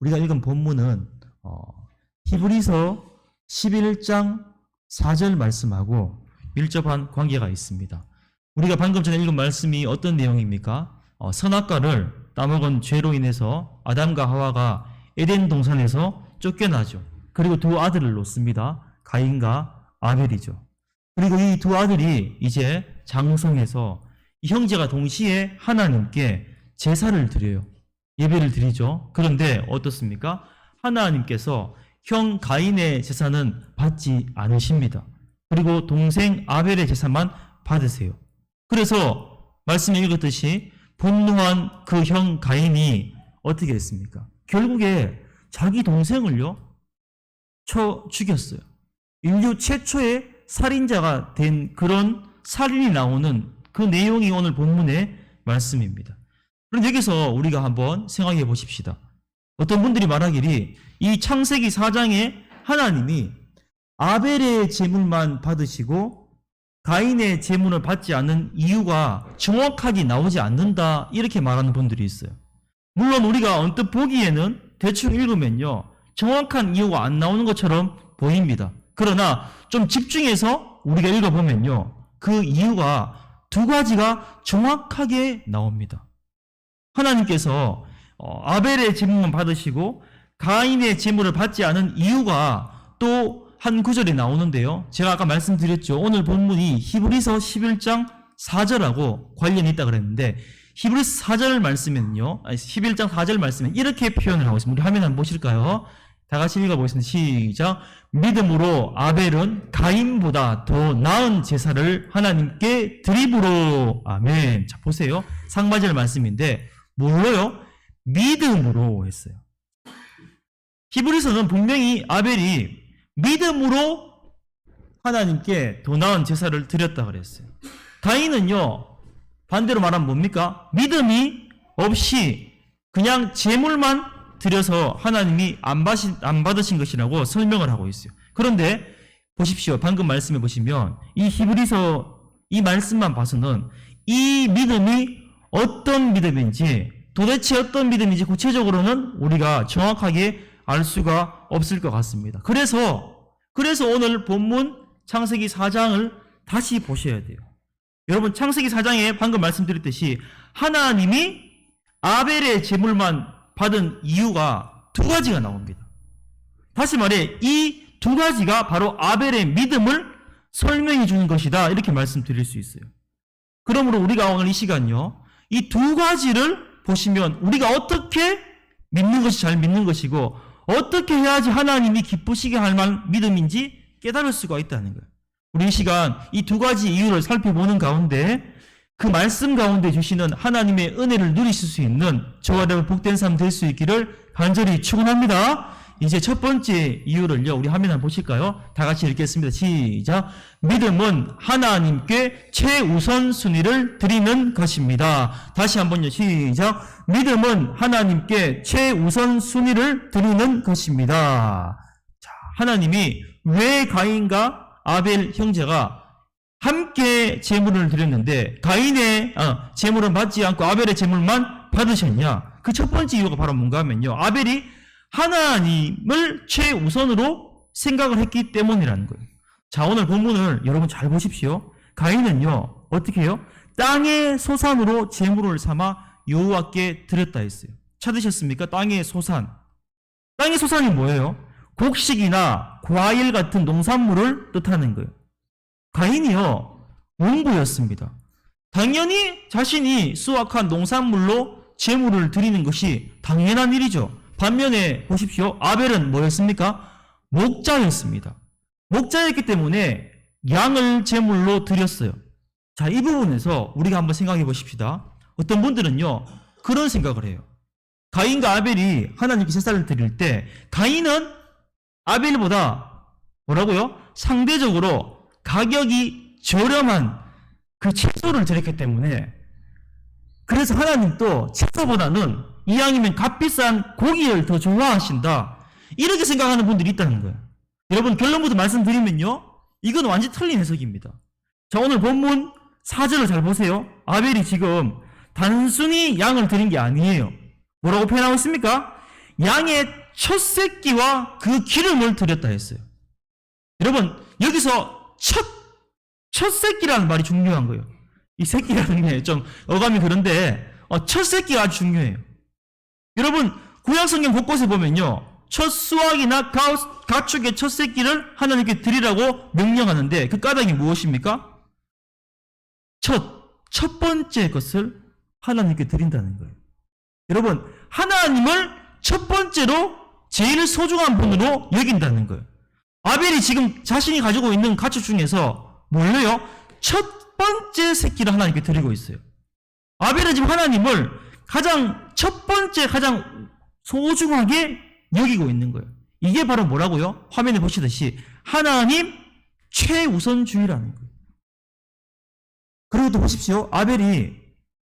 우리가 읽은 본문은 어, 히브리서 11장 4절 말씀하고 밀접한 관계가 있습니다. 우리가 방금 전에 읽은 말씀이 어떤 내용입니까? 어, 선악과를 따먹은 죄로 인해서 아담과 하와가 에덴 동산에서 쫓겨나죠. 그리고 두 아들을 놓습니다. 가인과 아벨이죠. 그리고 이 두 아들이 이제 장성해서 이 형제가 동시에 하나님께 제사를 드려요. 예배를 드리죠. 그런데 어떻습니까? 하나님께서 형 가인의 제사는 받지 않으십니다. 그리고 동생 아벨의 제사만 받으세요. 그래서 말씀에 읽었듯이 분노한 그 형 가인이 어떻게 했습니까? 결국에 자기 동생을요, 쳐 죽였어요. 인류 최초의 살인자가 된 그런 살인이 나오는 그 내용이 오늘 본문의 말씀입니다. 그럼 여기서 우리가 한번 생각해 보십시다. 어떤 분들이 말하기를 이 창세기 4장에 하나님이 아벨의 제물만 받으시고 가인의 제물을 받지 않는 이유가 정확하게 나오지 않는다 이렇게 말하는 분들이 있어요. 물론 우리가 언뜻 보기에는 대충 읽으면요 정확한 이유가 안 나오는 것처럼 보입니다. 그러나 좀 집중해서 우리가 읽어보면요 그 이유가 두 가지가 정확하게 나옵니다. 하나님께서 어, 아벨의 제물만 받으시고 가인의 제물을 받지 않은 이유가 또 한 구절에 나오는데요. 제가 아까 말씀드렸죠. 오늘 본문이 히브리서 11장 4절하고 관련이 있다 그랬는데 히브리서 4절 말씀에는요. 아니 11장 4절 말씀에 이렇게 표현을 하고 있습니다. 우리 화면 한번 보실까요? 다 같이 읽어보겠습니다. 시작. 믿음으로 아벨은 가인보다 더 나은 제사를 하나님께 드리므로 아멘. 자 보세요. 상반절 말씀인데 뭘로요? 믿음으로 했어요. 히브리서는 분명히 아벨이 믿음으로 하나님께 더 나은 제사를 드렸다 그랬어요. 가인은요, 반대로 말하면 뭡니까? 믿음이 없이 그냥 제물만 드려서 하나님이 안, 받으신, 안 받으신 것이라고 설명을 하고 있어요. 그런데 보십시오. 방금 말씀해 보시면 이 히브리서 이 말씀만 봐서는 이 믿음이 어떤 믿음인지 도대체 어떤 믿음인지 구체적으로는 우리가 정확하게 알 수가 없을 것 같습니다. 그래서 그래서 오늘 본문 창세기 4장을 다시 보셔야 돼요. 여러분 창세기 4장에 방금 말씀드렸듯이 하나님이 아벨의 제물만 받은 이유가 두 가지가 나옵니다. 다시 말해 이 두 가지가 바로 아벨의 믿음을 설명해 주는 것이다 이렇게 말씀드릴 수 있어요. 그러므로 우리가 오늘 이 시간요 이 두 가지를 보시면 우리가 어떻게 믿는 것이 잘 믿는 것이고 어떻게 해야지 하나님이 기쁘시게 할 만한 믿음인지 깨달을 수가 있다는 거예요. 우리 이 시간 이 두 가지 이유를 살펴보는 가운데 그 말씀 가운데 주시는 하나님의 은혜를 누리실 수 있는 저와 여러분 복된 삶 될 수 있기를 간절히 축원합니다. 이제 첫 번째 이유를요. 우리 화면 한번 보실까요? 다 같이 읽겠습니다. 시작. 믿음은 하나님께 최우선 순위를 드리는 것입니다. 다시 한번요. 시작. 믿음은 하나님께 최우선 순위를 드리는 것입니다. 자, 하나님이 왜 가인과 아벨 형제가 함께 제물을 드렸는데 가인의 어, 제물은 받지 않고 아벨의 제물만 받으셨냐? 그 첫 번째 이유가 바로 뭔가 하면요. 아벨이 하나님을 최우선으로 생각을 했기 때문이라는 거예요. 자, 오늘 본문을 여러분 잘 보십시오. 가인은요, 어떻게 해요? 땅의 소산으로 제물을 삼아 여호와께 드렸다 했어요. 찾으셨습니까? 땅의 소산. 땅의 소산이 뭐예요? 곡식이나 과일 같은 농산물을 뜻하는 거예요. 가인이요, 농부였습니다. 당연히 자신이 수확한 농산물로 제물을 드리는 것이 당연한 일이죠. 반면에 보십시오. 아벨은 뭐였습니까? 목자였습니다. 목자였기 때문에 양을 제물로 드렸어요. 자, 이 부분에서 우리가 한번 생각해 보십시다. 어떤 분들은요, 그런 생각을 해요. 가인과 아벨이 하나님께 제사를 드릴 때, 가인은 아벨보다 뭐라고요? 상대적으로 가격이 저렴한 그 채소를 드렸기 때문에, 그래서 하나님도 채소보다는 이왕이면 값비싼 고기를 더 좋아하신다. 이렇게 생각하는 분들이 있다는 거예요. 여러분 결론부터 말씀드리면요. 이건 완전 틀린 해석입니다. 자 오늘 본문 4절을 잘 보세요. 아벨이 지금 단순히 양을 드린 게 아니에요. 뭐라고 표현하고 있습니까? 양의 첫 새끼와 그 기름을 드렸다 했어요. 여러분, 여기서 첫, 첫 새끼라는 말이 중요한 거예요. 이 새끼라는 게 좀 어감이 그런데, 어, 첫 새끼가 아주 중요해요. 여러분, 구약 성경 곳곳에 보면요. 첫 수확이나 가, 가축의 첫 새끼를 하나님께 드리라고 명령하는데 그 까닭이 무엇입니까? 첫, 첫 번째 것을 하나님께 드린다는 거예요. 여러분, 하나님을 첫 번째로 제일 소중한 분으로 여긴다는 거예요. 아벨이 지금 자신이 가지고 있는 가축 중에서 뭘로요? 첫 번째 새끼를 하나님께 드리고 있어요. 아벨은 지금 하나님을 가장 첫 번째 가장 소중하게 여기고 있는 거예요. 이게 바로 뭐라고요? 화면에 보시듯이 하나님 최우선주의라는 거예요. 그리고 또 보십시오. 아벨이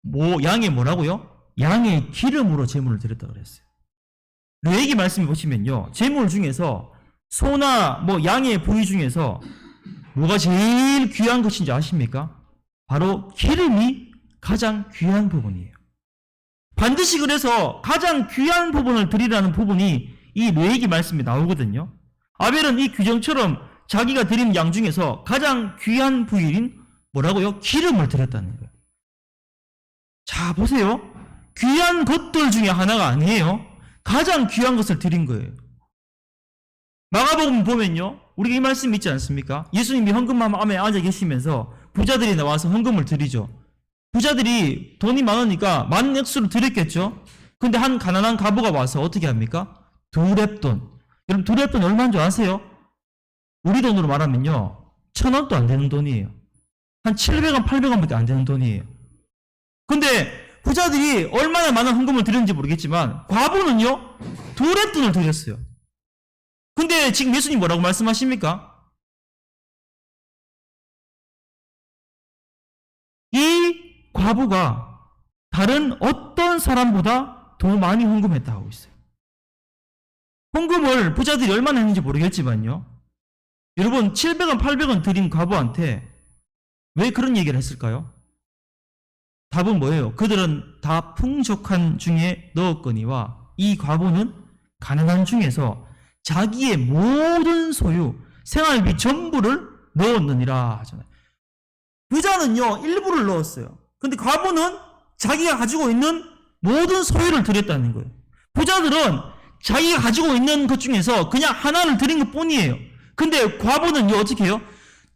뭐 양의 뭐라고요? 양의 기름으로 제물을 드렸다 그랬어요. 레이기 말씀 보시면요. 제물 중에서 소나 뭐 양의 부위 중에서 뭐가 제일 귀한 것인지 아십니까? 바로 기름이 가장 귀한 부분이에요. 반드시 그래서 가장 귀한 부분을 드리라는 부분이 이 레이기 말씀에 나오거든요. 아벨은 이 규정처럼 자기가 드린 양 중에서 가장 귀한 부위인 뭐라고요? 기름을 드렸다는 거예요. 자, 보세요. 귀한 것들 중에 하나가 아니에요. 가장 귀한 것을 드린 거예요. 마가복음 보면요. 우리가 이 말씀 있지 않습니까? 예수님이 헌금함에 앉아 계시면서 부자들이 나와서 헌금을 드리죠. 부자들이 돈이 많으니까 많은 액수를 드렸겠죠. 근데 한 가난한 가부가 와서 어떻게 합니까? 두 랩돈. 여러분 두 랩돈 얼마인 줄 아세요? 우리 돈으로 말하면요. 천 원도 안 되는 돈이에요. 한 700원, 800원밖에 안 되는 돈이에요. 근데 부자들이 얼마나 많은 헌금을 드렸는지 모르겠지만 과부는요. 두 랩돈을 드렸어요. 근데 지금 예수님 뭐라고 말씀하십니까? 과부가 다른 어떤 사람보다 더 많이 헌금했다 하고 있어요. 헌금을 부자들이 얼마나 했는지 모르겠지만요. 여러분 700원, 800원 드린 과부한테 왜 그런 얘기를 했을까요? 답은 뭐예요? 그들은 다 풍족한 중에 넣었거니와 이 과부는 가난한 중에서 자기의 모든 소유, 생활비 전부를 넣었느니라 하잖아요. 부자는요, 일부를 넣었어요. 근데 과부는 자기가 가지고 있는 모든 소유를 드렸다는 거예요. 부자들은 자기가 가지고 있는 것 중에서 그냥 하나를 드린 것 뿐이에요. 근데 과부는요, 어떻게 해요?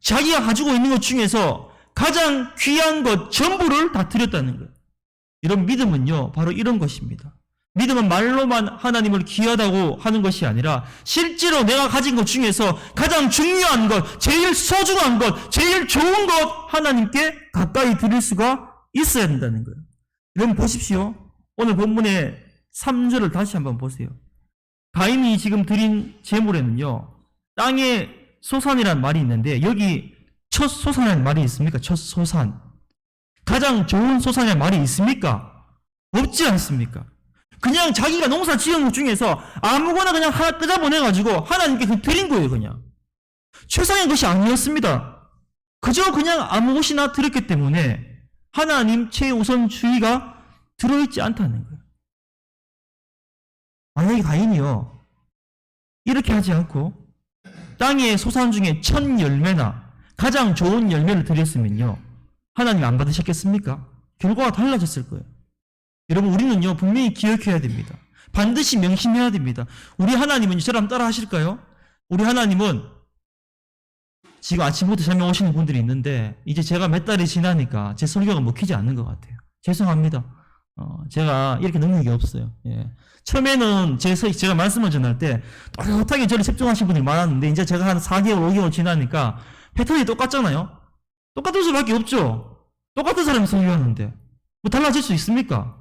자기가 가지고 있는 것 중에서 가장 귀한 것 전부를 다 드렸다는 거예요. 이런 믿음은요, 바로 이런 것입니다. 믿음은 말로만 하나님을 귀하다고 하는 것이 아니라 실제로 내가 가진 것 중에서 가장 중요한 것, 제일 소중한 것, 제일 좋은 것 하나님께 가까이 드릴 수가 있어야 된다는 거예요. 여러분 보십시오. 오늘 본문의 3절을 다시 한번 보세요. 가인이 지금 드린 제물에는요. 땅의 소산이라는 말이 있는데 여기 첫 소산이라는 말이 있습니까? 첫 소산. 가장 좋은 소산이라는 말이 있습니까? 없지 않습니까? 그냥 자기가 농사 지은 것 중에서 아무거나 그냥 하나 뜯어보내가지고 하나님께 그 드린 거예요, 그냥. 최상의 것이 아니었습니다. 그저 그냥 아무 것이나 드렸기 때문에 하나님 최우선주의가 들어있지 않다는 거예요. 만약에 가인이요, 이렇게 하지 않고 땅의 소산 중에 첫 열매나 가장 좋은 열매를 드렸으면요, 하나님 안 받으셨겠습니까? 결과가 달라졌을 거예요. 여러분 우리는요 분명히 기억해야 됩니다. 반드시 명심해야 됩니다. 우리 하나님은 저랑 따라 하실까요? 우리 하나님은 지금 아침부터 설명 오시는 분들이 있는데 이제 제가 몇 달이 지나니까 제 설교가 먹히지 않는 것 같아요. 죄송합니다. 어, 제가 이렇게 능력이 없어요. 예. 처음에는 제, 서- 제가 말씀을 전할 때 또렷하게 저를 집중하신 분들이 많았는데 이제 제가 한 4개월, 5개월 지나니까 패턴이 똑같잖아요. 똑같을 수밖에 없죠. 똑같은 사람이 설교하는데 뭐 달라질 수 있습니까?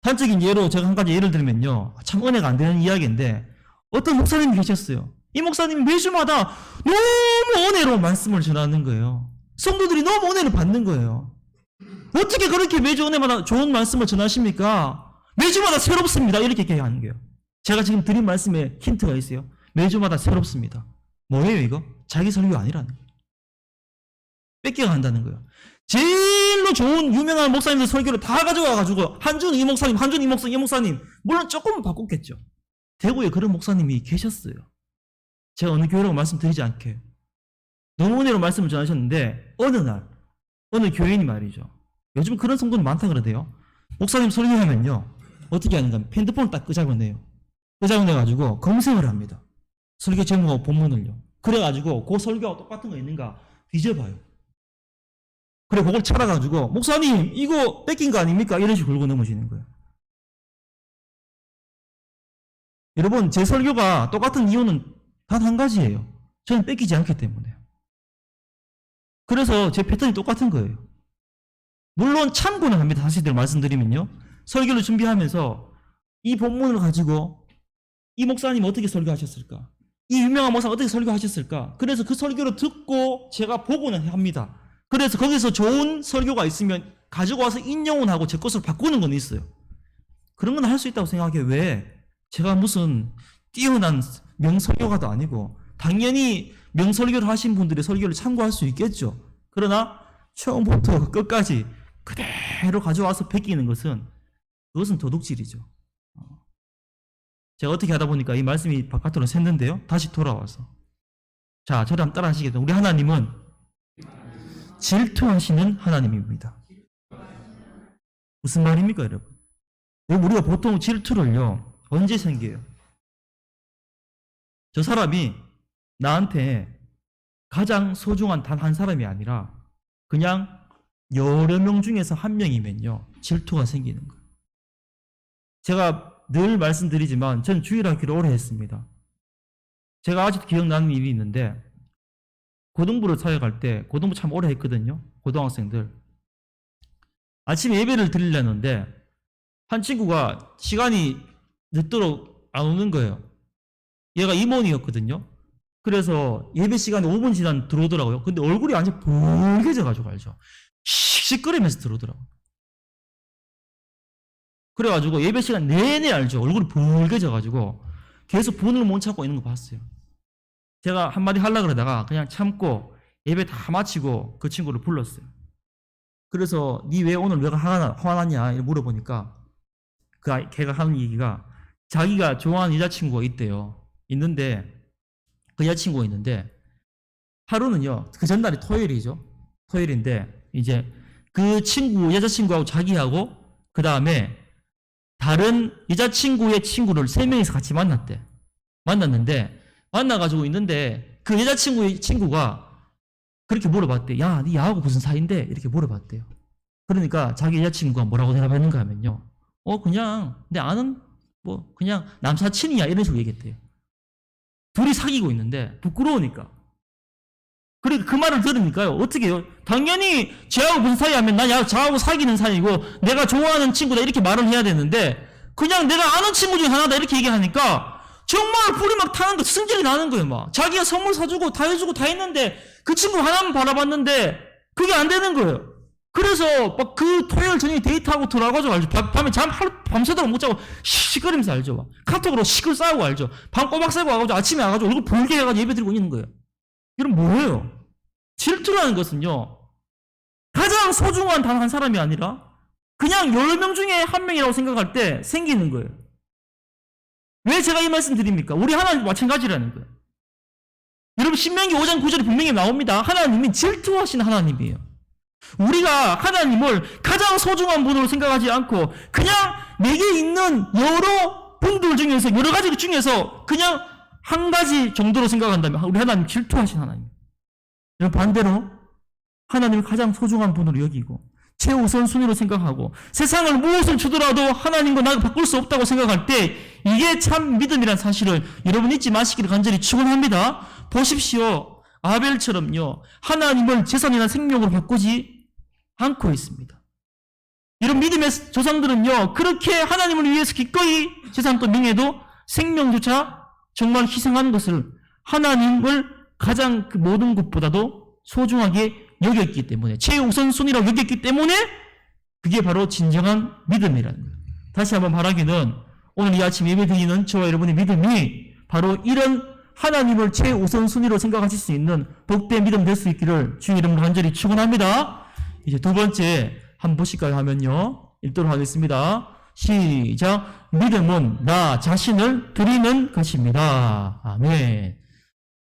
단적인 예로 제가 한 가지 예를 들면요. 참 은혜가 안 되는 이야기인데 어떤 목사님이 계셨어요. 이 목사님이 매주마다 너무 은혜로 말씀을 전하는 거예요. 성도들이 너무 은혜를 받는 거예요. 어떻게 그렇게 매주 은혜마다 좋은 말씀을 전하십니까? 매주마다 새롭습니다. 이렇게 얘기하는 거예요. 제가 지금 드린 말씀에 힌트가 있어요. 매주마다 새롭습니다. 뭐예요, 이거? 자기 설교 아니라는 거예요. 뺏겨간다는 거예요. 제일로 좋은 유명한 목사님들 설교를 다 가져와가지고 한준 이 목사님, 한준 이 목사님, 이 목사님 물론 조금은 바꿨겠죠. 대구에 그런 목사님이 계셨어요. 제가 어느 교회라고 말씀드리지 않게. 너무 은혜로 말씀을 전하셨는데, 어느 날, 어느 교인이 말이죠. 요즘 그런 성도는 많다 그러대요. 목사님 설교하면요. 어떻게 하는가 하면 핸드폰을 딱 끄잡아내요. 끄잡아내가지고 검색을 합니다. 설교 제목하고 본문을요. 그래가지고 그 설교하고 똑같은 거 있는가 뒤져봐요. 그래 그걸 찾아가지고 목사님 이거 뺏긴 거 아닙니까? 이런 식으로 긁고 넘어지는 거예요. 여러분 제 설교가 똑같은 이유는 단 한 가지예요. 저는 뺏기지 않기 때문에. 그래서 제 패턴이 똑같은 거예요. 물론 참고는 합니다. 들 말씀드리면요. 설교를 준비하면서 이 본문을 가지고 이 목사님 어떻게 설교하셨을까? 이 유명한 목사가 어떻게 설교하셨을까? 그래서 그 설교를 듣고 제가 보고는 합니다. 그래서 거기서 좋은 설교가 있으면 가지고 와서 인용은 하고 제 것으로 바꾸는 건 있어요. 그런 건 할 수 있다고 생각해요. 왜? 제가 무슨 뛰어난 명설교가도 아니고 당연히 명설교를 하신 분들의 설교를 참고할 수 있겠죠. 그러나 처음부터 끝까지 그대로 가져와서 베끼는 것은 그것은 도둑질이죠. 어. 제가 어떻게 하다 보니까 이 말씀이 바깥으로 샜는데요. 다시 돌아와서. 자, 저를 한번 따라 하시겠다. 우리 하나님은 질투하시는 하나님입니다. 무슨 말입니까, 여러분? 우리가 보통 질투를요, 언제 생겨요? 저 사람이 나한테 가장 소중한 단 한 사람이 아니라 그냥 여러 명 중에서 한 명이면요, 질투가 생기는 거예요. 제가 늘 말씀드리지만 전 주일학기를 오래 했습니다. 제가 아직도 기억나는 일이 있는데 고등부를 사역할 때 고등부 참 오래 했거든요. 고등학생들. 아침에 예배를 드리려는데 한 친구가 시간이 늦도록 안 오는 거예요. 얘가 임원이었거든요. 그래서 예배 시간에 5분 지난 들어오더라고요. 근데 얼굴이 완전 붉게져가지고 알죠. 씩씩거리면서 들어오더라고요. 그래가지고 예배 시간 내내 알죠. 얼굴이 붉게져가지고 계속 분을 못 참고 있는 거 봤어요. 제가 한마디 하려 그러다가 그냥 참고 예배 다 마치고 그 친구를 불렀어요. 그래서 니 왜 오늘 왜 화나, 화났냐 물어보니까 그 아이, 걔가 하는 얘기가 자기가 좋아하는 여자친구가 있대요. 있는데 그 여자친구가 있는데 하루는요 그 전날이 토요일이죠. 토요일인데 이제 그 친구 여자친구하고 자기하고 그 다음에 다른 여자친구의 친구를 세 명이서 같이 만났대. 만났는데 만나가지고 있는데 그 여자친구의 친구가 그렇게 물어봤대. 야, 네 야하고 무슨 사이인데? 이렇게 물어봤대요. 그러니까 자기 여자친구가 뭐라고 대답했는가 하면요. 어, 그냥 내 아는 뭐 그냥 남사친이야 이런 식으로 얘기했대요. 둘이 사귀고 있는데 부끄러우니까. 그러니까 그 말을 들으니까요. 어떻게 해요? 당연히 쟤하고 무슨 사이 하면 나 야, 저하고 사귀는 사이고 내가 좋아하는 친구다 이렇게 말을 해야 되는데 그냥 내가 아는 친구 중에 하나다 이렇게 얘기하니까 정말 불이 막 타는 거 승질이 나는 거예요 막 자기가 선물 사주고 다 해주고 다 했는데 그 친구 하나만 바라봤는데 그게 안 되는 거예요 그래서 막 그 토요일 저녁에 데이트하고 들어가가지고 알죠 밤- 밤에 잠 하루 밤새도록 못 자고 시시거리면서 알죠 막. 카톡으로 시끌 싸우고 알죠 밤 꼬박 새고 와가지고 아침에 와가지고 얼굴 붉게 해가지고 예배 드리고 있는 거예요 이건 뭐예요 질투라는 것은요 가장 소중한 단 한 사람이 아니라 그냥 열명 중에 한 명이라고 생각할 때 생기는 거예요. 왜 제가 이 말씀 드립니까? 우리 하나님 마찬가지라는 거예요. 여러분 신명기 5장 9절에 분명히 나옵니다. 하나님이 질투하신 하나님이에요. 우리가 하나님을 가장 소중한 분으로 생각하지 않고 그냥 내게 있는 여러 분들 중에서 여러 가지 중에서 그냥 한 가지 정도로 생각한다면 우리 하나님 질투하신 하나님. 반대로 하나님을 가장 소중한 분으로 여기고 최우선 순위로 생각하고 세상을 무엇을 주더라도 하나님과 나가 바꿀 수 없다고 생각할 때 이게 참 믿음이란 사실을 여러분 잊지 마시기를 간절히 축원합니다. 보십시오. 아벨처럼요. 하나님을 재산이나 생명으로 바꾸지 않고 있습니다. 이런 믿음의 조상들은요. 그렇게 하나님을 위해서 기꺼이 재산도 명예도 생명조차 정말 희생하는 것을 하나님을 가장 그 모든 것보다도 소중하게 여겼기 때문에 최우선 순위라고 여겼기 때문에 그게 바로 진정한 믿음이라는 거예요. 다시 한번 말하기는 오늘 이 아침 예배 드리는 저와 여러분의 믿음이 바로 이런 하나님을 최우선 순위로 생각하실 수 있는 복된 믿음 될 수 있기를 주의 이름으로 간절히 축원합니다. 이제 두 번째 한번 보실까요 하면요. 읽도록 하겠습니다. 시작. 믿음은 나 자신을 드리는 것입니다. 아멘.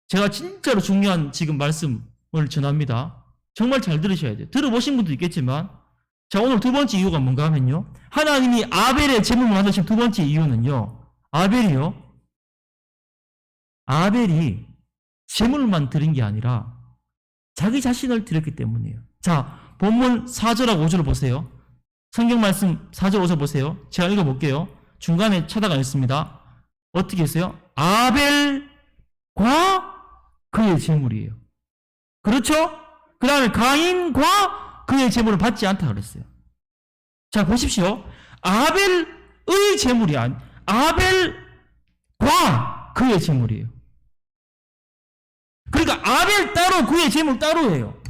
제가 진짜로 중요한 지금 말씀을 전합니다. 정말 잘 들으셔야 돼요. 들어보신 분도 있겠지만, 자, 오늘 두 번째 이유가 뭔가 하면요. 하나님이 아벨의 제물을 만드신 두 번째 이유는요. 아벨이요. 아벨이 제물만 드린 게 아니라 자기 자신을 드렸기 때문이에요. 자, 본문 4절하고 5절을 보세요. 성경 말씀 4절 5절 보세요. 제가 읽어볼게요. 중간에 찾아가겠습니다. 어떻게 했어요? 아벨과 그의 제물이에요. 그렇죠? 그 다음에 가인과 그의 제물을 받지 않다 그랬어요. 자, 보십시오. 아벨의 제물이 아니, 아벨과 그의 제물이에요. 그러니까 아벨 따로 그의 제물 따로 해요.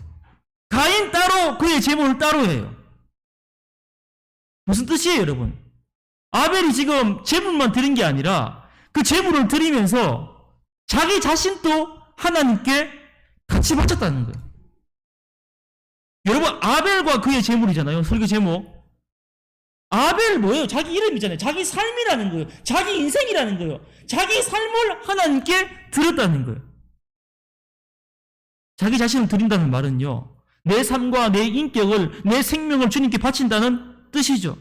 가인 따로 그의 제물을 따로 해요. 무슨 뜻이에요, 여러분? 아벨이 지금 제물만 드린 게 아니라 그 제물을 드리면서 자기 자신도 하나님께 같이 바쳤다는 거예요. 여러분, 아벨과 그의 제물이잖아요. 설교 제목. 아벨 뭐예요? 자기 이름이잖아요. 자기 삶이라는 거예요. 자기 인생이라는 거예요. 자기 삶을 하나님께 드렸다는 거예요. 자기 자신을 드린다는 말은요. 내 삶과 내 인격을, 내 생명을 주님께 바친다는 뜻이죠.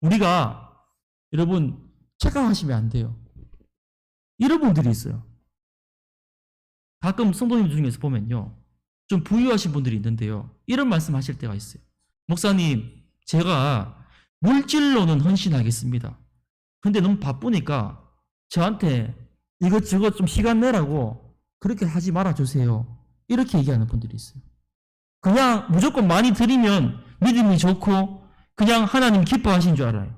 우리가 여러분 착각하시면 안 돼요. 이런 분들이 있어요. 가끔 성도님 중에서 보면요. 좀 부유하신 분들이 있는데요. 이런 말씀 하실 때가 있어요. 목사님, 제가 물질로는 헌신하겠습니다. 근데 너무 바쁘니까 저한테 이것저것 좀 시간 내라고 그렇게 하지 말아주세요. 이렇게 얘기하는 분들이 있어요. 그냥 무조건 많이 드리면 믿음이 좋고 그냥 하나님 기뻐하신 줄 알아요.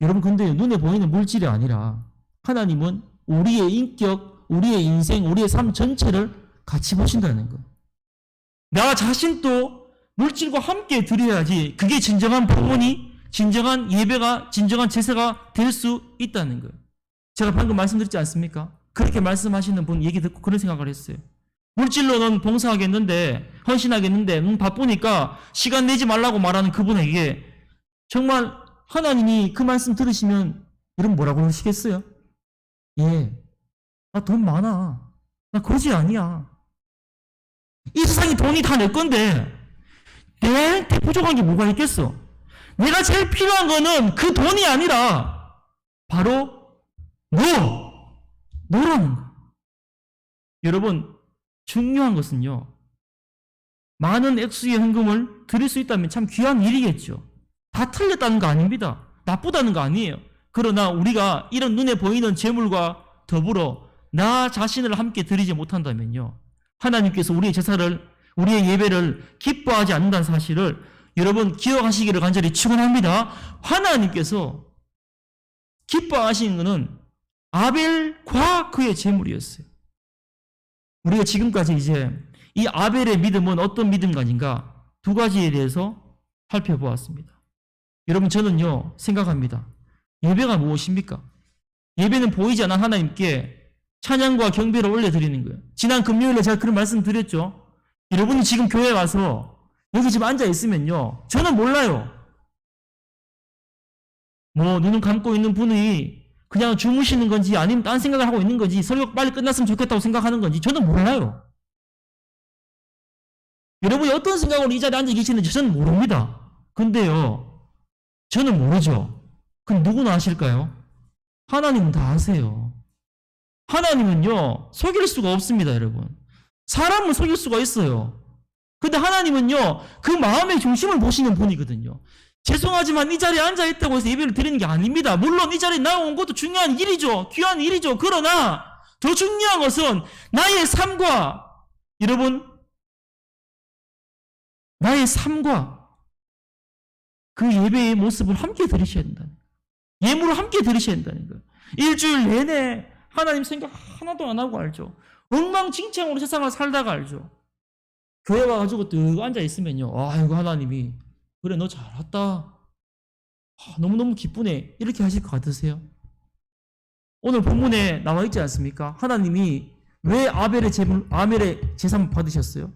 여러분 근데 눈에 보이는 물질이 아니라 하나님은 우리의 인격, 우리의 인생, 우리의 삶 전체를 같이 보신다는 거예요. 나 자신도 물질과 함께 드려야지 그게 진정한 봉헌이 진정한 예배가 진정한 제사가 될 수 있다는 거예요. 제가 방금 말씀드렸지 않습니까? 그렇게 말씀하시는 분 얘기 듣고 그런 생각을 했어요. 물질로는 봉사하겠는데 헌신하겠는데 음, 바쁘니까 시간 내지 말라고 말하는 그분에게 정말 하나님이 그 말씀 들으시면 여러분 뭐라고 그러시겠어요? 예, 나 돈 많아. 나 거지 아니야. 이 세상에 돈이 다 내 건데 내한테 부족한 게 뭐가 있겠어? 내가 제일 필요한 거는 그 돈이 아니라 바로 너! 너라는 거. 여러분, 중요한 것은요. 많은 액수의 현금을 드릴 수 있다면 참 귀한 일이겠죠. 다 틀렸다는 거 아닙니다. 나쁘다는 거 아니에요. 그러나 우리가 이런 눈에 보이는 재물과 더불어 나 자신을 함께 드리지 못한다면요. 하나님께서 우리의 제사를, 우리의 예배를 기뻐하지 않는다는 사실을 여러분 기억하시기를 간절히 축원합니다. 하나님께서 기뻐하시는 것은 아벨과 그의 제물이었어요. 우리가 지금까지 이제 이 아벨의 믿음은 어떤 믿음가인가 두 가지에 대해서 살펴보았습니다. 여러분 저는요 생각합니다. 예배가 무엇입니까? 예배는 보이지 않는 하나님께 찬양과 경배를 올려드리는 거예요. 지난 금요일에 제가 그런 말씀 드렸죠. 여러분이 지금 교회 와서 여기 지금 앉아 있으면요. 저는 몰라요. 뭐 눈을 감고 있는 분이 그냥 주무시는 건지 아니면 딴 생각을 하고 있는 건지 설교 빨리 끝났으면 좋겠다고 생각하는 건지 저는 몰라요. 여러분이 어떤 생각으로 이 자리에 앉아 계시는지 저는 모릅니다. 근데요, 저는 모르죠. 그럼 누구나 아실까요? 하나님은 다 아세요. 하나님은요, 속일 수가 없습니다, 여러분. 사람은 속일 수가 있어요. 근데 하나님은요, 그 마음의 중심을 보시는 분이거든요. 죄송하지만 이 자리에 앉아 있다고 해서 예배를 드리는 게 아닙니다. 물론 이 자리에 나온 것도 중요한 일이죠. 귀한 일이죠. 그러나 더 중요한 것은 나의 삶과 여러분 나의 삶과 그 예배의 모습을 함께 들으셔야 된다는 거예요. 예물을 함께 들으셔야 된다는 거예요. 일주일 내내 하나님 생각 하나도 안 하고 알죠. 엉망진창으로 세상을 살다가 알죠. 교회 와가지고 뜩 앉아 있으면요. 아이고 하나님이 그래 너 잘 왔다. 아, 너무너무 기쁘네. 이렇게 하실 것 같으세요? 오늘 본문에 나와 있지 않습니까? 하나님이 왜 아벨의 제물, 아벨의 제사 받으셨어요?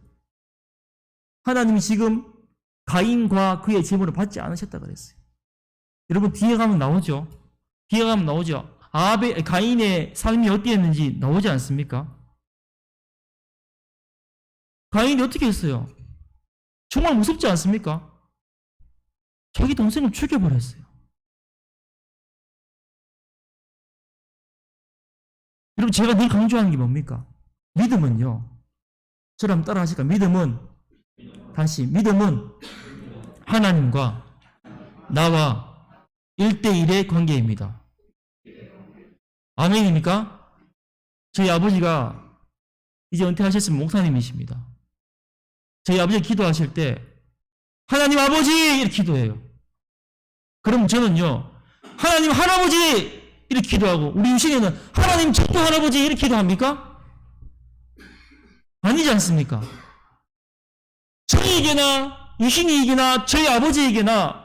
하나님이 지금 가인과 그의 제물을 받지 않으셨다 그랬어요. 여러분 뒤에 가면 나오죠. 뒤에 가면 나오죠. 아베 가인의 삶이 어디였는지 나오지 않습니까? 가인이 어떻게 했어요? 정말 무섭지 않습니까? 자기 동생을 죽여버렸어요. 여러분 제가 늘 강조하는 게 뭡니까? 믿음은요. 한번 따라 하실까? 믿음은 다시 믿음은 하나님과 나와 1대1의 관계입니다. 아멘입니까? 저희 아버지가 이제 은퇴하셨으면 목사님이십니다. 저희 아버지 기도하실 때 하나님 아버지 이렇게 기도해요. 그럼 저는요 하나님 할아버지 이렇게 기도하고 우리 유신이는 하나님 천부 할아버지 이렇게 기도합니까? 아니지 않습니까? 저희에게나 유신이에게나 저희 아버지에게나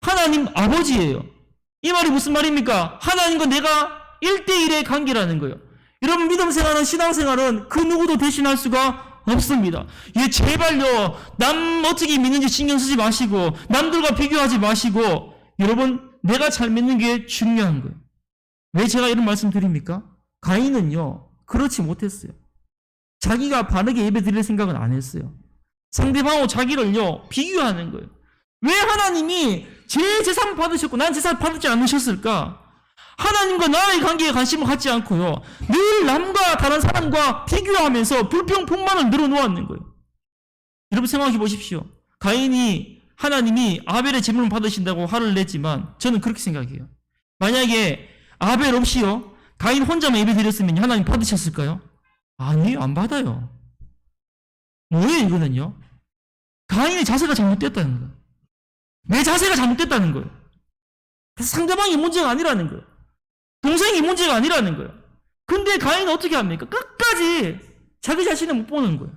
하나님 아버지예요. 이 말이 무슨 말입니까? 하나님과 내가 1대1의 관계라는 거예요. 여러분 믿음 생활은 신앙 생활은 그 누구도 대신할 수가 없습니다. 예, 제발요. 남 어떻게 믿는지 신경 쓰지 마시고 남들과 비교하지 마시고 여러분 내가 잘 믿는 게 중요한 거예요. 왜 제가 이런 말씀 드립니까? 가인은요. 그렇지 못했어요. 자기가 바르게 예배 드릴 생각은 안 했어요. 상대방하고 자기를요. 비교하는 거예요. 왜 하나님이 제 재산 받으셨고 난 재산 받지 않으셨을까? 하나님과 나의 관계에 관심을 갖지 않고요. 늘 남과 다른 사람과 비교하면서 불평풍만을 늘어놓았는 거예요. 여러분 생각해 보십시오. 가인이 하나님이 아벨의 제물을 받으신다고 화를 냈지만 저는 그렇게 생각해요. 만약에 아벨 없이요. 가인 혼자만 예배 드렸으면 하나님 받으셨을까요? 아니요. 안 받아요. 뭐예요 이거는요? 가인의 자세가 잘못됐다는 거예요. 내 자세가 잘못됐다는 거예요. 상대방이 문제가 아니라는 거예요. 동생이 문제가 아니라는 거예요. 근데 가인은 어떻게 합니까? 끝까지 자기 자신을 못 보는 거예요.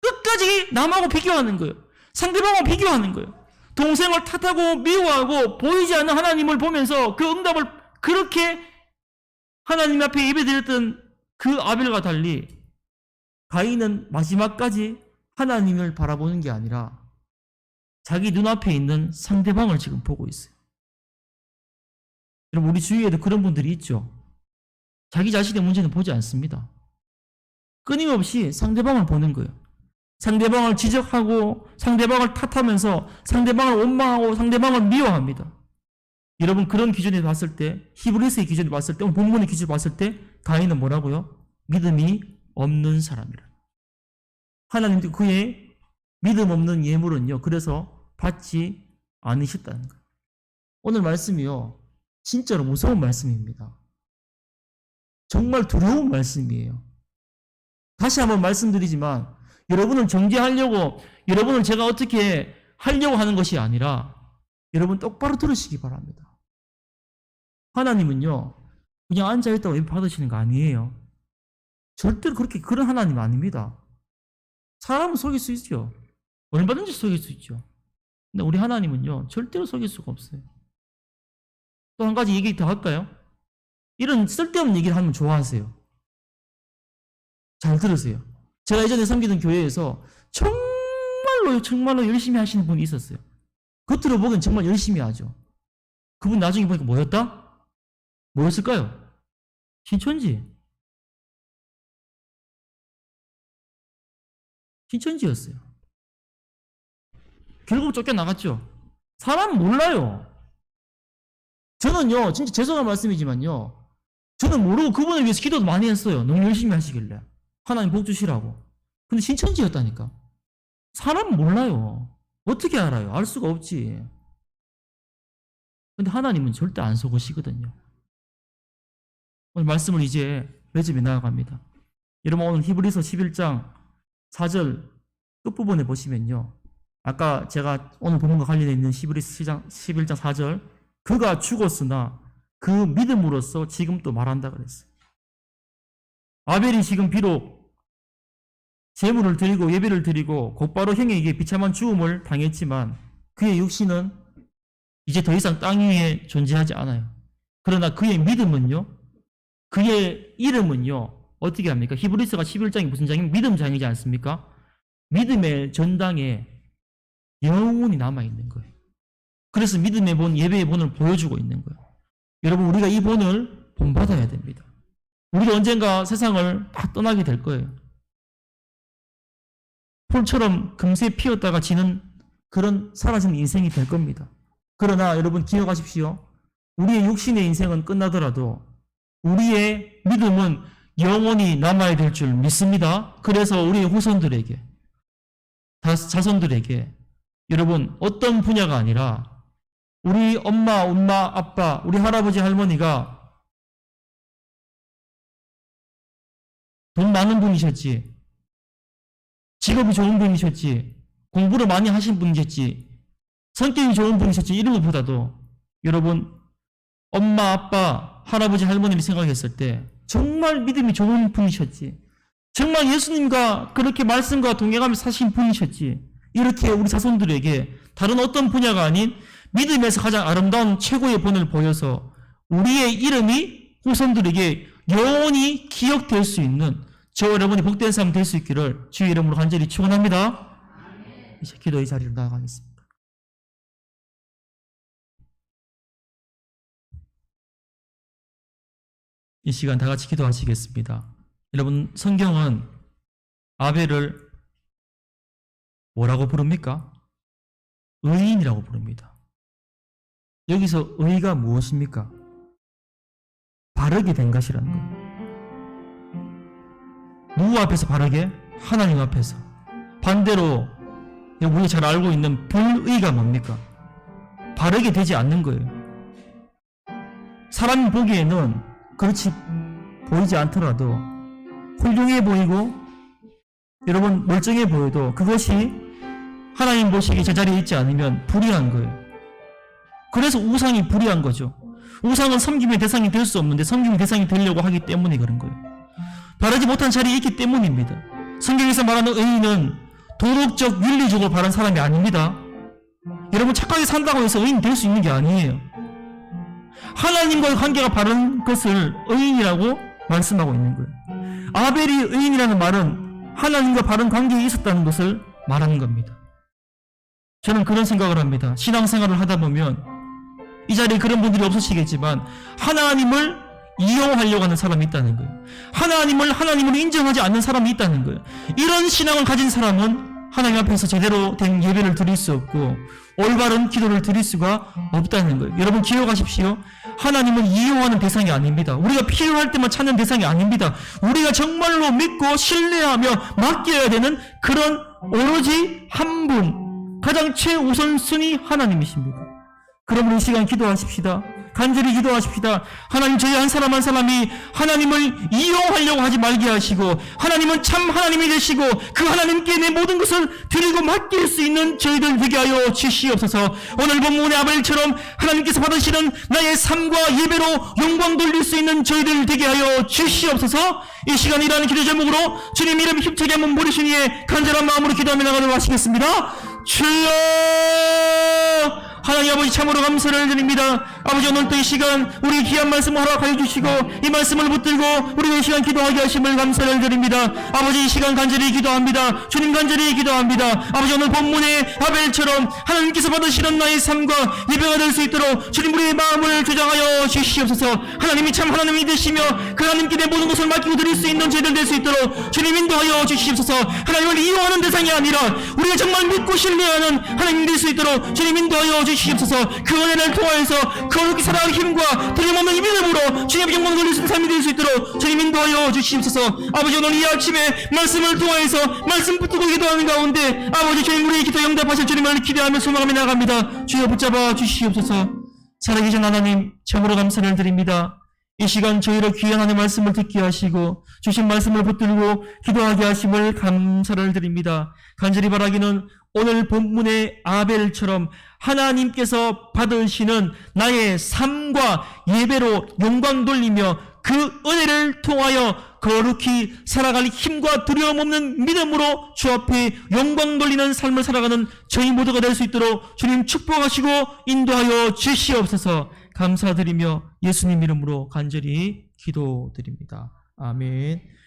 끝까지 남하고 비교하는 거예요. 상대방하고 비교하는 거예요. 동생을 탓하고 미워하고 보이지 않는 하나님을 보면서 그 응답을 그렇게 하나님 앞에 예배 드렸던 그 아벨과 달리 가인은 마지막까지 하나님을 바라보는 게 아니라 자기 눈앞에 있는 상대방을 지금 보고 있어요. 여러분, 우리 주위에도 그런 분들이 있죠. 자기 자신의 문제는 보지 않습니다. 끊임없이 상대방을 보는 거예요. 상대방을 지적하고 상대방을 탓하면서 상대방을 원망하고 상대방을 미워합니다. 여러분 그런 기준에 봤을 때 히브리스의 기준에 봤을 때 본문의 기준에 봤을 때 가인은 뭐라고요? 믿음이 없는 사람이라. 하나님도 그의 믿음 없는 예물은요. 그래서 받지 않으셨다는 거예요. 오늘 말씀이요. 진짜로 무서운 말씀입니다. 정말 두려운 말씀이에요. 다시 한번 말씀드리지만 여러분을 정죄하려고 여러분을 제가 어떻게 하려고 하는 것이 아니라 여러분 똑바로 들으시기 바랍니다. 하나님은요 그냥 앉아 있다고 예배 받으시는 거 아니에요. 절대로 그렇게 그런 하나님 아닙니다. 사람은 속일 수 있죠. 얼마든지 속일 수 있죠. 근데 우리 하나님은요 절대로 속일 수가 없어요. 또 한 가지 얘기 더 할까요? 이런 쓸데없는 얘기를 하면 좋아하세요. 잘 들으세요. 제가 예전에 섬기던 교회에서 정말로 정말로 열심히 하시는 분이 있었어요. 겉으로 보기엔 정말 열심히 하죠. 그분 나중에 보니까 뭐였다? 뭐였을까요? 신천지. 신천지였어요. 결국 쫓겨나갔죠. 사람 몰라요. 저는요, 진짜 죄송한 말씀이지만요. 저는 모르고 그분을 위해서 기도도 많이 했어요. 너무 열심히 하시길래. 하나님 복 주시라고. 근데 신천지였다니까. 사람 몰라요. 어떻게 알아요? 알 수가 없지. 근데 하나님은 절대 안 속으시거든요. 오늘 말씀을 이제 매점에 나아갑니다. 여러분 오늘 히브리서 11장 4절 끝부분에 보시면요. 아까 제가 오늘 본문과 관련해 있는 히브리서 11장 4절 그가 죽었으나 그 믿음으로써 지금 또 말한다 그랬어요. 아벨이 지금 비록 제물을 드리고 예배를 드리고 곧바로 형에게 비참한 죽음을 당했지만 그의 육신은 이제 더 이상 땅 위에 존재하지 않아요. 그러나 그의 믿음은요, 그의 이름은요, 어떻게 합니까? 히브리서가 11장이 무슨 장이면 믿음 장이지 않습니까? 믿음의 전당에 영원히 남아 있는 거예요. 그래서 믿음의 본, 예배의 본을 보여주고 있는 거예요. 여러분, 우리가 이 본을 본받아야 됩니다. 우리도 언젠가 세상을 다 떠나게 될 거예요. 풀처럼 금세 피었다가 지는 그런 사라지는 인생이 될 겁니다. 그러나 여러분 기억하십시오. 우리의 육신의 인생은 끝나더라도 우리의 믿음은 영원히 남아야 될 줄 믿습니다. 그래서 우리의 후손들에게, 다- 자손들에게 여러분 어떤 분야가 아니라 우리 엄마, 엄마, 아빠, 우리 할아버지, 할머니가 돈 많은 분이셨지, 직업이 좋은 분이셨지, 공부를 많이 하신 분이셨지, 성격이 좋은 분이셨지, 이런 것보다도. 여러분, 엄마, 아빠, 할아버지, 할머니를 생각했을 때 정말 믿음이 좋은 분이셨지. 정말 예수님과 그렇게 말씀과 동행하며 사신 분이셨지. 이렇게 우리 자손들에게 다른 어떤 분야가 아닌 믿음에서 가장 아름다운 최고의 본을 보여서 우리의 이름이 후손들에게 영원히 기억될 수 있는 저 여러분이 복된 삶 될 수 있기를 주의 이름으로 간절히 축원합니다. 이제 기도의 자리로 나아가겠습니다. 이 시간 다 같이 기도하시겠습니다. 여러분 성경은 아벨을 뭐라고 부릅니까? 의인이라고 부릅니다. 여기서 의가 무엇입니까? 바르게 된 것이라는 거예요. 누구 앞에서 바르게? 하나님 앞에서. 반대로 우리 잘 알고 있는 불의가 뭡니까? 바르게 되지 않는 거예요. 사람이 보기에는 그렇지 보이지 않더라도 훌륭해 보이고 여러분 멀쩡해 보여도 그것이 하나님 보시기 제자리에 있지 않으면 불의한 거예요. 그래서 우상이 불의한 거죠. 우상은 섬김의 대상이 될 수 없는데 섬김의 대상이 되려고 하기 때문에 그런 거예요. 바르지 못한 자리에 있기 때문입니다. 성경에서 말하는 의인은 도덕적, 윤리적으로 바른 사람이 아닙니다. 여러분 착하게 산다고 해서 의인 될 수 있는 게 아니에요. 하나님과의 관계가 바른 것을 의인이라고 말씀하고 있는 거예요. 아벨이 의인이라는 말은 하나님과 바른 관계에 있었다는 것을 말하는 겁니다. 저는 그런 생각을 합니다. 신앙생활을 하다 보면 이 자리에 그런 분들이 없으시겠지만 하나님을 이용하려고 하는 사람이 있다는 거예요. 하나님을 하나님으로 인정하지 않는 사람이 있다는 거예요. 이런 신앙을 가진 사람은 하나님 앞에서 제대로 된 예배를 드릴 수 없고 올바른 기도를 드릴 수가 없다는 거예요. 여러분 기억하십시오. 하나님은 이용하는 대상이 아닙니다. 우리가 필요할 때만 찾는 대상이 아닙니다. 우리가 정말로 믿고 신뢰하며 맡겨야 되는 그런 오로지 한 분, 가장 최우선순위 하나님이십니다. 그러므로 이 시간 기도하십시다. 간절히 기도하십시다. 하나님 저희 한 사람 한 사람이 하나님을 이용하려고 하지 말게 하시고 하나님은 참 하나님이 되시고 그 하나님께 내 모든 것을 드리고 맡길 수 있는 저희들 되게 하여 주시옵소서. 오늘 본문의 아벨처럼 하나님께서 받으시는 나의 삶과 예배로 영광 돌릴 수 있는 저희들 되게 하여 주시옵소서. 이 시간 이라는 기도 제목으로 주님 이름 힘차게 한번 부르신 이에 간절한 마음으로 기도하며 나가도록 하시겠습니다. 주여 하나님 아버지 참으로 감사를 드립니다. 아버지 오늘 또이 시간 우리 귀한 말씀 허락하여 주시고 이 말씀을 붙들고 우리가 이 시간 기도하게 하심을 감사를 드립니다. 아버지 이 시간 간절히 기도합니다. 주님 간절히 기도합니다. 아버지 오늘 본문의 아벨처럼 하나님께서 받으시는 나의 삶과 예배가 될 수 있도록 주님 우리의 마음을 조장하여 주시옵소서. 하나님이 참 하나님이 되시며 그 하나님께 내 모든 것을 맡기고 드릴 수 있는 제들 될 수 있도록 주님 인도하여 주시옵소서. 하나님을 이용하는 대상이 아니라 우리가 정말 믿고 신뢰하는 하나님 될 수 있도록 주님 인도하여 주시옵소서. 그 은혜를 통하여서 거룩히 살아가는 힘과 틀림없는 이 믿음으로 주님의 영광 있는 삶이 될 수 있도록 주님 인도하여 주시옵소서. 아버지 오늘 이 아침에 말씀을 통하여서 말씀 붙들고 기도하는 가운데 아버지 주님 우리의 기도 응답하실 주님을 기대하며 소망하며 나갑니다. 주여 붙잡아 주시옵소서. 살아계신 하나님 참으로 감사를 드립니다. 이 시간 저희를 귀한 하나님의 말씀을 듣게 하시고 주신 말씀을 붙들고 기도하게 하심을 감사를 드립니다. 간절히 바라기는 오늘 본문의 아벨처럼 하나님께서 받으시는 나의 삶과 예배로 영광 돌리며 그 은혜를 통하여 거룩히 살아갈 힘과 두려움 없는 믿음으로 주 앞에 영광 돌리는 삶을 살아가는 저희 모두가 될 수 있도록 주님 축복하시고 인도하여 주시옵소서 감사드리며 예수님 이름으로 간절히 기도드립니다. 아멘.